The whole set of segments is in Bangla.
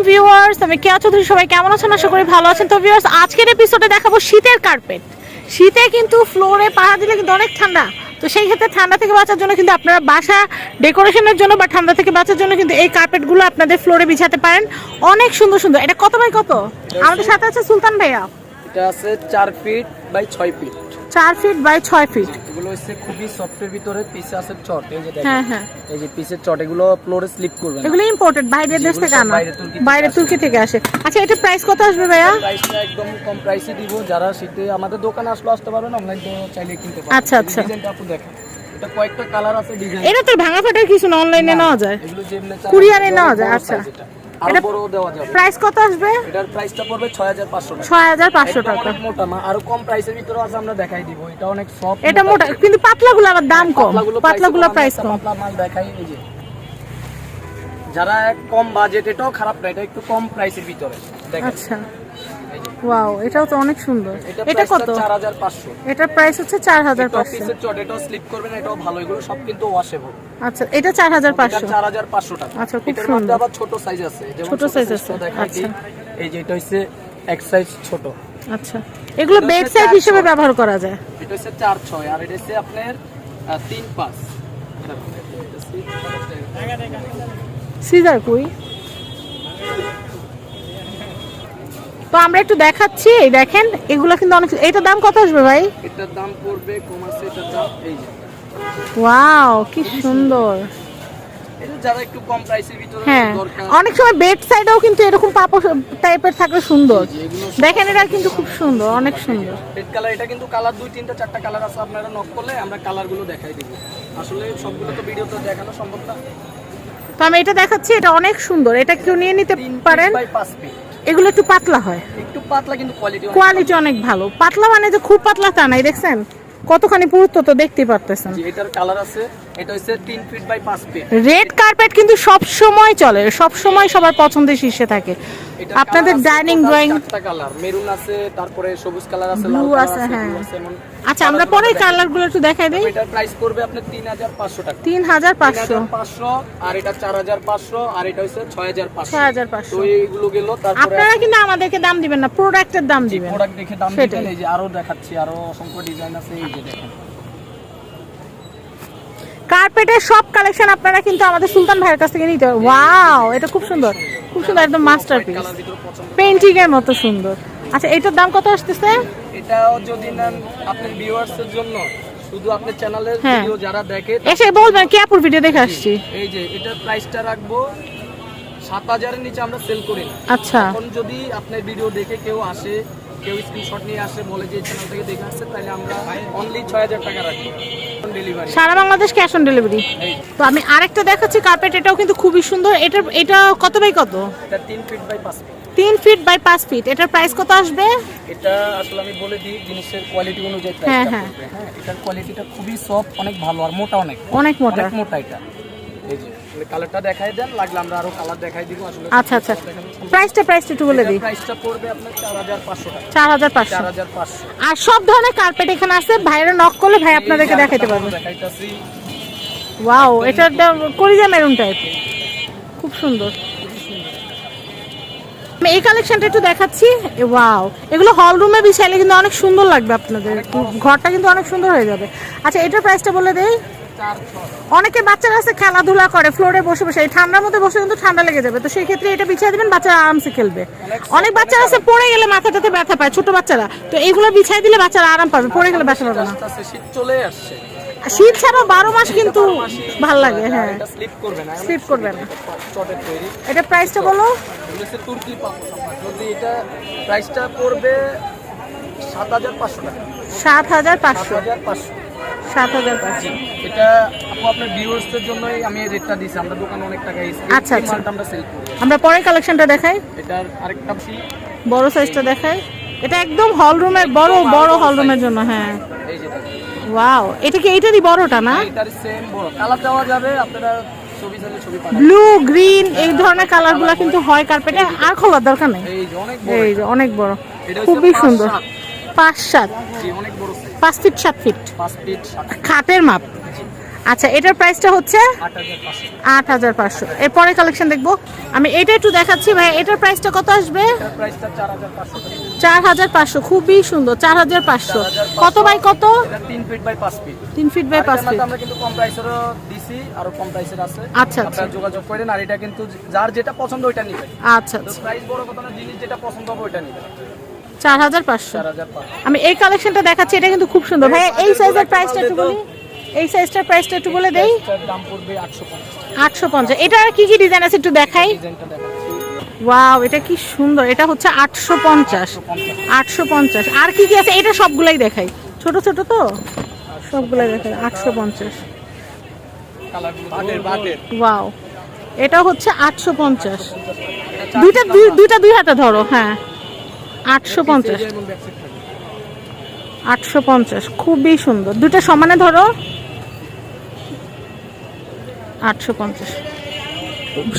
আলাইকুম ভিউয়ার্স, আমি কেয়া চৌধুরী সবাই কেমন আছেন আশা করি ভালো আছেন। তো ভিউয়ার্স, আজকের এপিসোডে দেখাবো শীতের কার্পেট শীতে কিন্তু ফ্লোরে পাহা দিলে কিন্তু অনেক ঠান্ডা। তো সেই ক্ষেত্রে ঠান্ডা থেকে বাঁচার জন্য কিন্তু আপনারা বাসা ডেকোরেশনের জন্য বা ঠান্ডা থেকে বাঁচার জন্য কিন্তু এই কার্পেটগুলো আপনাদের ফ্লোরে বিছাতে পারেন। অনেক সুন্দর সুন্দর। এটা কত বাই কত? আমাদের সাথে আছে সুলতান ভাইয়া। এটা আছে চার ফিট বাই ছয় ফিট চার ফিট বাই ছয় ফিট এগুলো হচ্ছে খুবই সফটের ভিতরে পিসে আছে চট এই যে হ্যাঁ দেখেন। হ্যাঁ এই যে পিসের চট এগুলো ফ্লোরে স্লিপ করবে এগুলো ইম্পোর্টেড বাইরের দেশ থেকে আনা। বাইরে তুর্কি থেকে আসে। আচ্ছা এটা প্রাইস কত আসবে ভাইয়া? প্রাইসটা একদম কম প্রাইসে দিব। যারা শীতে আমাদের দোকানে আসলে আসতে পারবেন অনলাইন চাইলে কিনতে পারবেন। আচ্ছা, আচ্ছা। ডিজাইনটা আপনি দেখেন। এটা কয়েকটা কালার আছে ডিজাইন এটা তো ভাঙা ফাটার কিছু না অনলাইনে নেওয়া যায়। এগুলো যেমনি কুরিয়ারে নেওয়া যায়, আচ্ছা। এটা- বড় দেওয়া যাবে। প্রাইস কত আসবে? এটার প্রাইসটা পড়বে 6500 টাকা। ছয় হাজার পাঁচশো একদম টাকা। অনেক মোটা মা আর কম প্রাইসের ভিতরে আছে আমরা দেখাই দিব। এটা অনেক সফট এটা মোটা কিন্তু পাতলাগুলো আবার দাম কম। পাতলাগুলো প্রাইস কম পাতলা মাল দেখাই নিজে যারা কম বাজেট এটাও খারাপ না এটা একটু কম প্রাইসের ভিতরে। দেখেন। আচ্ছা। ওয়াও এটাও তো অনেক সুন্দর। এটা কত? চার হাজার পাঁচশো। এটার প্রাইস হচ্ছে চার হাজার পাঁচশো। পিসের চট এটাও স্লিপ করবে না এটাও ভালো এগুলো সব কিন্তু ওয়াশেবল আচ্ছা এটা চার হাজার পাঁচশো। চার হাজার পাঁচশো টাকা। আচ্ছা, খুব সুন্দর। আবার ছোট সাইজ আছে। ছোট টা আছে, আচ্ছা। এই যে এটা হচ্ছে এক সাইজ ছোট। আচ্ছা। এগুলো বেড সাইজ হিসেবে ব্যবহার করা যায়। এটা হচ্ছে চার ছয় আর এটা হচ্ছে আপনার আহ, তিন পাঁচ। সিজার কই। তো আমরা একটু দেখাচ্ছি এই দেখেন এগুলো কিন্তু অনেক এটার দাম কত আসবে ভাই? এটার দাম পড়বে কম আছে এটার দাম এই যে। ওয়াও কি সুন্দর। যারা একটু কম প্রাইসের ভিতরে হ্যাঁ অনেক সময় বেড সাইডেও কিন্তু এরকম পাপো টাইপের থাকলে সুন্দর। দেখেন এটা কিন্তু খুব সুন্দর অনেক সুন্দর। রেড কালার এটা কিন্তু কালার দুই তিনটা চারটা কালার আছে আপনারা নক করলে আমরা কালারগুলো দেখাই দিব। আসলে সবগুলো তো ভিডিওতে দেখানো সম্ভব না। তো আমি এটা দেখাচ্ছি এটা অনেক সুন্দর এটা কেউ নিয়ে নিতে পারেন। ফিট এগুলো একটু পাতলা হয়। একটু পাতলা কিন্তু কোয়ালিটি কোয়ালিটি অনেক ভালো। পাতলা মানে যে খুব পাতলা তা নাই দেখছেন? কতখানি পুরুত্ব তো দেখতেই পারতেছেন। এটার কালার আছে এটা হচ্ছে তিন ফিট বাই পাঁচ ফিট রেড কার্পেট কিন্তু সব সময় চলে সব সময় সবার পছন্দের শীর্ষে থাকে। আপনাদের ডাইনিং ড্রয়িং কালার মেরুন আছে তারপরে সবুজ কালার আছে লাল আছে, হ্যাঁ। আচ্ছা আমরা পরে কালারগুলো একটু দেখাই দিই। এটার প্রাইস করবে আপনার তিন হাজার পাঁচশো টাকা। তিন হাজার পাঁচশো। পাঁচশো আর এটা চার হাজার পাঁচশো আর এটা হচ্ছে ছয় হাজার পাঁচশো। ছয় হাজার পাঁচশো। তো এইগুলো গেল তারপরে আপনারা কিন্তু আমাদেরকে দাম দিবেন না প্রোডাক্টের দাম দিবেন। প্রোডাক্ট দেখে দাম দিবেন এই যে আরও দেখাচ্ছি আরও অসংখ্য ডিজাইন আছে যে দেখেন। কার্পেটের সব কালেকশন আপনারা কিন্তু আমাদের সুলতান ভাইয়ের কাছ থেকে নিতে ওয়াও এটা খুব সুন্দর। খুব সুন্দর একদম মাস্টারপিস পেন্টিং এর মতো সুন্দর। আচ্ছা এটার দাম কত আসতেছে? এটাও যদি নেন আপনার ভিউয়ার্স এর জন্য শুধু আপনার চ্যানেলের। ভিডিও যারা দেখে এসে বলবেন কি আপুর ভিডিও দেখে আসছি? এই যে এটার প্রাইসটা রাখব সাত হাজারের নিচে আমরা সেল করি না। আচ্ছা। এখন যদি আপনার ভিডিও দেখে কেউ আসে কেউ স্ক্রিনশট নিয়ে আসে বলে যে চ্যানেল থেকে দেখে আসছে তাহলে আমরা অনলি ছয় হাজার টাকা রাখব। ডেলিভারি সারা বাংলাদেশ ক্যাশ অন ডেলিভারি তো আমি আরেকটা দেখাচ্ছি কার্পেট এটাও কিন্তু খুবই সুন্দর। এটা এটা কত বাই কত? এটা তিন ফিট বাই পাঁচ ফিট তিন ফিট বাই পাঁচ ফিট এটার প্রাইস কত আসবে? এটা আসলে আমি বলে দিই জিনিসের কোয়ালিটি অনুযায়ী হ্যাঁ, হ্যাঁ। হ্যাঁ এটার কোয়ালিটিটা খুবই সফট অনেক ভালো আর মোটা অনেক। অনেক মোটা। অনেক মোটা এটা। এই যে। কালারটা দেখাই দেন লাগলে আমরা আরও কালার দেখাই দিব। আসলে আচ্ছা আচ্ছা। প্রাইসটা প্রাইসটা একটু বলে দিই। প্রাইসটা পড়বে আপনার চার হাজার পাঁচশো টাকা। চার হাজার পাঁচশো। চার হাজার পাঁচশো। আর সব ধরনের কার্পেট এখানে আছে। ভাইরা নক করলে ভাই আপনাদেরকে দেখাইতে পারবে। দেখাইতেছি। ওয়াও এটার দাম কলিজা মেরুন টাইপ খুব সুন্দর। আমি এই কালেকশনটা একটু দেখাচ্ছি। ওয়াও এগুলো হল রুমে বিছাইলে কিন্তু অনেক সুন্দর লাগবে আপনাদের। ঘরটা কিন্তু অনেক সুন্দর হয়ে যাবে। আচ্ছা এটার প্রাইসটা বলে দেই। অনেকে বাচ্চারা আছে খেলাধুলা করে ফ্লোরে বসে বসে। এই ঠান্ডার মধ্যে বসে কিন্তু ঠান্ডা লেগে যাবে। তো সেই ক্ষেত্রে এটা বিছিয়ে দিবেন বাচ্চারা আরামসে খেলবে। অনেক বাচ্চারা আছে পড়ে গেলে মাথাটাতে ব্যথা পায় ছোট বাচ্চারা। তো এইগুলো বিছাই দিলে বাচ্চারা আরাম পাবে পড়ে গেলে ব্যথা পাবে না। চলে আসছে। শীত ছাড়াও বারো মাস কিন্তু ভালো লাগে হ্যাঁ। এটা স্লিপ করবে না এটা প্রাইসটা বলো। তুর্কি যদি এটা প্রাইসটা পড়বে সাত হাজার পাঁচশো টাকা। সাত হাজার পাঁচশো। হাজার পাঁচশো। সাত হাজার পাঁচশো। এটা আপু আপনার ভিউয়ার্সদের জন্যই আমি এই রেটটা দিয়েছি আমরা দোকানে অনেক টাকা আচ্ছা, আচ্ছা। আমরা সেল করি। আমরা পরের কালেকশনটা দেখাই। এটার আরেকটা বড় সাইজটা দেখাই। এটা একদম হল রুমের বড় বড় হল রুমের জন্য হ্যাঁ। ওয়াও এটা কি এইটারই বড়টা না? এটার সেম বড়। কালার দেওয়া যাবে আপনারা ছবি চাইলে ছবি পাঠাবেন ব্লু গ্রিন এই ধরনের কালারগুলো কিন্তু হয় কার্পেটে আর খোলার দরকার নেই। এই যে অনেক বড় খুবই সুন্দর। পাঁচ সাত। অনেক বড় পাঁচ ফিট সাত ফিট? ফিট খাটের মাপ? আচ্ছা এটার প্রাইসটা হচ্ছে আট হাজার পাঁচশো। এরপরে কালেকশন দেখব। আমি এটা একটু দেখাচ্ছি ভাই এটার প্রাইসটা কত আসবে? চার হাজার পাঁচশো। খুবই সুন্দর চার হাজার পাঁচশো। কত বাই কত? তিন ফিট বাই পাঁচ ফিট। তিন ফিট বাই পাঁচ ফিট। আমরা কিন্তু কম প্রাইসেরও দিছি আরও কম প্রাইসের আছে। আচ্ছা, আচ্ছা। আপনারা যোগাযোগ করেন আর এটা কিন্তু যার যেটা পছন্দ ওইটা নিবেন। আচ্ছা আচ্ছা। প্রাইস বড় কথা না জিনিস যেটা পছন্দ হবে ওইটা নিবেন। চার হাজার পাঁচশো। আমি এই কালেকশনটা দেখাচ্ছি এটা কিন্তু খুব সুন্দর। ভাই এই সাইজের প্রাইসটা একটু বলি। এই সাইজটার প্রাইসটা একটু বলে দেই। এটার দাম পড়বে আটশো পঞ্চাশ এটা কি কি ডিজাইন আছে একটু দেখাই। ডিজাইনটা ওয়াও এটা কি সুন্দর। এটা হচ্ছে আটশো পঞ্চাশ। আটশো পঞ্চাশ। আর কি কি আছে? এটা সবগুলাই দেখাই। ছোট ছোট তো? সবগুলাই দেখাই। আটশো পঞ্চাশ। ওয়াও এটা হচ্ছে আটশো পঞ্চাশ। দুইটা দুই- দুইটা দুই হাতে ধরো হ্যাঁ। আটশো পঞ্চাশ। আটশো পঞ্চাশ, খুবই সুন্দর। দুইটা সমানে ধরো। আটশো পঞ্চাশ।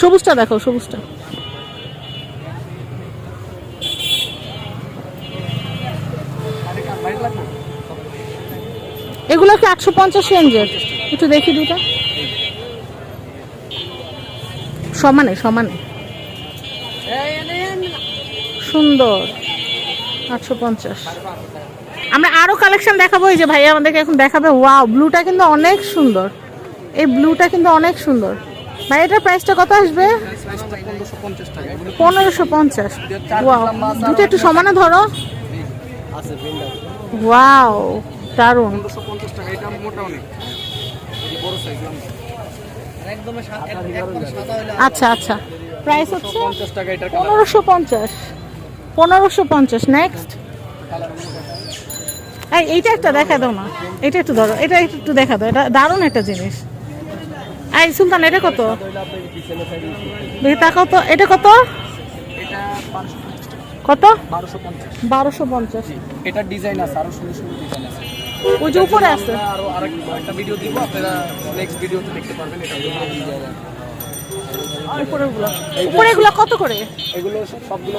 সবুজটা দেখো, সবুজটা। এগুলো কি আটশো পঞ্চাশ রেঞ্জের? একটু দেখি দুটা। সমানে সমানে। সুন্দর। আটশো পঞ্চাশ। আমরা আরও কালেকশন দেখাবো এই যে ভাইয়া আমাদেরকে এখন দেখাবে। ওয়াও ব্লুটা কিন্তু অনেক সুন্দর। এই ব্লুটা কিন্তু অনেক সুন্দর। ভাই এটার প্রাইসটা কত আসবে? পনেরোশো পঞ্চাশ। ওয়াও দুটো একটু সমানে ধরো। ওয়াও দারুণ। আচ্ছা আচ্ছা। প্রাইস হচ্ছে পনেরোশো পঞ্চাশ। পনেরোশো পঞ্চাশ নেক্সট এই এইটা একটা দেখা দাও না। এটা একটু ধরো এটা একটু দেখা দাও এটা দারুণ একটা জিনিস। এই সুলতান এটা কত? তো এটা কত? এটা টাকা কত? বারোশো পঞ্চাশ। এটার ডিজাইন আছে আরও সুন্দর সুন্দর ডিজাইন আছে। ওই যে উপরে আছে। আরও আরেক একটা ভিডিও দিব আপনারা নেক্সট ভিডিওতে দেখতে পারবেন এটা উপরেগুলো কত করে? এগুলো সবগুলো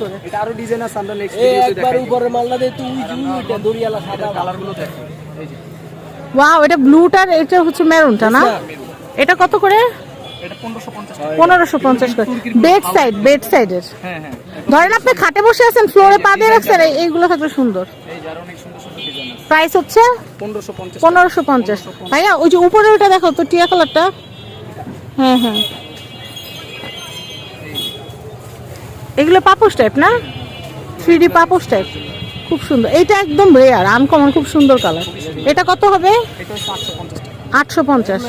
করে। এটা আরও ডিজাইন আছে আমরা নেক্সট ভিডিওতে দেখাই উপরের মালটা দে তুই তুই এটা দড়িয়ালা সাদা কালারগুলো দেখো এই যে। ওয়াও এটা ব্লুটার এটা হচ্ছে মেরুনটা না? এটা কত করে? পনেরোশো পঞ্চাশ করে। বেড সাইড বেড সাইডের হ্যাঁ হ্যাঁ ধরেন আপনি খাটে বসে আছেন ফ্লোরে পা দিয়ে রাখছেন এইগুলো থাকলে সুন্দর। প্রাইস হচ্ছে? পনেরোশো পঞ্চাশ পনেরোশো পঞ্চাশ। ভাইয়া ওই যে উপরে ওটা দেখো তো টিয়া কালারটা হ্যাঁ হ্যাঁ এগুলো পাপোশ টাইপ না? থ্রি ডি পাপোশ টাইপ খুব সুন্দর। এইটা একদম রেয়ার আনকমন খুব সুন্দর কালার এটা কত হবে? আটশো পঞ্চাশ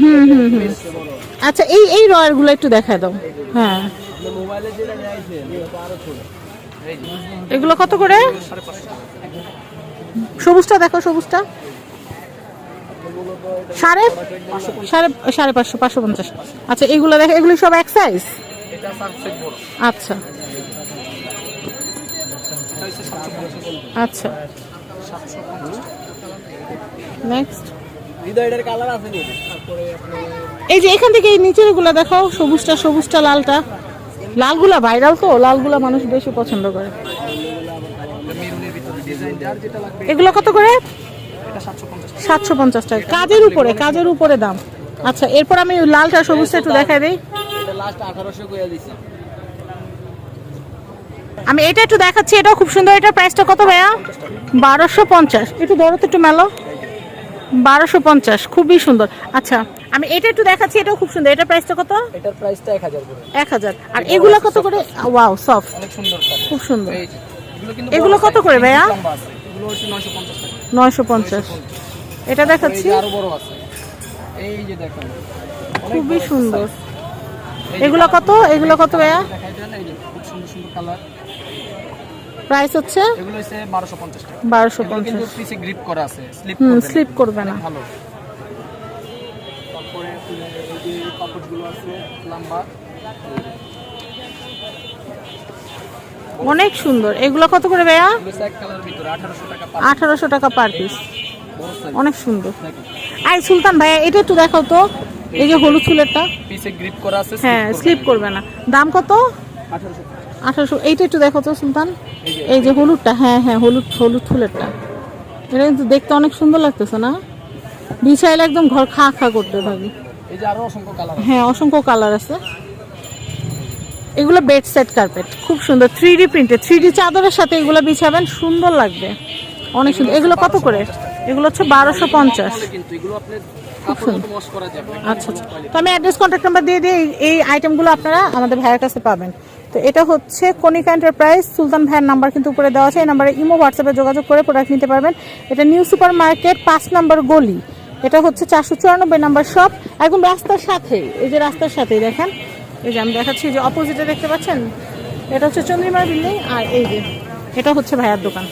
হুম হুম হুম। আচ্ছা এই এই রয়ারগুলো একটু দেখা দাও। হ্যাঁ। এগুলো কত করে? সবুজটা দেখো সবুজটা। সাড়ে সাড়ে সাড়ে পাঁচশো পাঁচশো পঞ্চাশ। আচ্ছা এগুলো দেখো এগুলো সব এক সাইজ আচ্ছা। আচ্ছা। নেক্সট এই যে এখান থেকে এই নিচেরগুলা দেখাও, সবুজটা সবুজটা, লালটা। লালগুলা ভাইরাল তো, লালগুলা মানুষ বেশি পছন্দ করে। এগুলো কত করে? সাতশো পঞ্চাশ টাকা। কাজের উপরে কাজের উপরে দাম। আচ্ছা এরপর আমি লালটা সবুজটা একটু দেখাই দিই। আমি এটা একটু দেখাচ্ছি এটাও খুব সুন্দর। এটার প্রাইসটা কত ভাইয়া? বারোশো পঞ্চাশ। একটু ধরো তো একটু মেলো। বারোশো পঞ্চাশ খুবই সুন্দর। আচ্ছা আমি এটা একটু দেখাচ্ছি এটাও খুব সুন্দর। এটার প্রাইসটা কত? এটার প্রাইসটা এক হাজার এক হাজার। আর এগুলো কত করে? ওয়াও সফট খুব সুন্দর। এগুলো কত করে ভাইয়া? নয়শো পঞ্চাশ। এটা দেখাচ্ছি। আরও বড় আছে। এই যে দেখেন খুবই সুন্দর। এগুলো কত? এগুলো কত ভাইয়া? খুব সুন্দর সুন্দর কালার প্রাইস হচ্ছে? এগুলো হচ্ছে টাকা। কিন্তু গ্রিপ করা আছে স্লিপ করবে না। স্লিপ করবে না। ভালো। তারপরে এই যে কাপড়গুলো আছে লম্বা অনেক সুন্দর। এগুলো কত করে ভাইয়া? আঠারোশো টাকা পার আঠারোশো টাকা পার পিস অনেক সুন্দর। আই সুলতান ভাইয়া এটা একটু দেখাও তো। এই যে হলুদ ফুলেরটা পিসে গ্রিপ করা আছে হ্যাঁ স্লিপ করবে না। দাম কত? আঠারোশো। আঠারোশো। এইটা একটু দেখো তো সুলতান। এই যে হলুদটা হ্যাঁ হ্যাঁ হলুদ হলুদ ফুলেরটা এটা কিন্তু দেখতে অনেক সুন্দর লাগতেছে না? বিছাইলে একদম ঘর খা খা করতে থাকি। এই যে আরও অসংখ্য কালার হ্যাঁ অসংখ্য কালার আছে। এগুলো বেড সেট কার্পেট খুব সুন্দর। Three D printed three D চাদরের সাথে এগুলো বিছাবেন সুন্দর লাগবে। অনেক সুন্দর। এগুলো কত করে? এগুলো হচ্ছে বারোশো পঞ্চাশ। আচ্ছা আচ্ছা। আমি অ্যাড্রেস নাম্বার দিয়ে দিয়ে এই- আইটেমগুলো আপনারা আমাদের কাছে পাবেন। তো এটা হচ্ছে সুলতান নাম্বার কিন্তু উপরে দেওয়া ইমো হোয়াটসঅ্যাপে যোগাযোগ করে পারবেন। এটা নিউ সুপার মার্কেট পাঁচ গলি। এটা হচ্ছে চারশো চুরানব্বই নাম্বার শপ একদম রাস্তার সাথে, এই যে রাস্তার সাথেই দেখেন। এই যে আমি দেখাচ্ছি যে অপোজিটে দেখতে পাচ্ছেন? এটা হচ্ছে চন্দ্রিমার বিল্ডিং আর এই যে এটা হচ্ছে ভাইয়ার দোকান।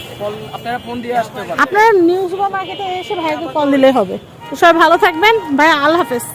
আপনারা নিউজ বা মার্কেটে এসে ভাইয়াকে কল দিলে হবে। সবাই ভালো থাকবেন। ভাই আল্লাহ হাফেজ।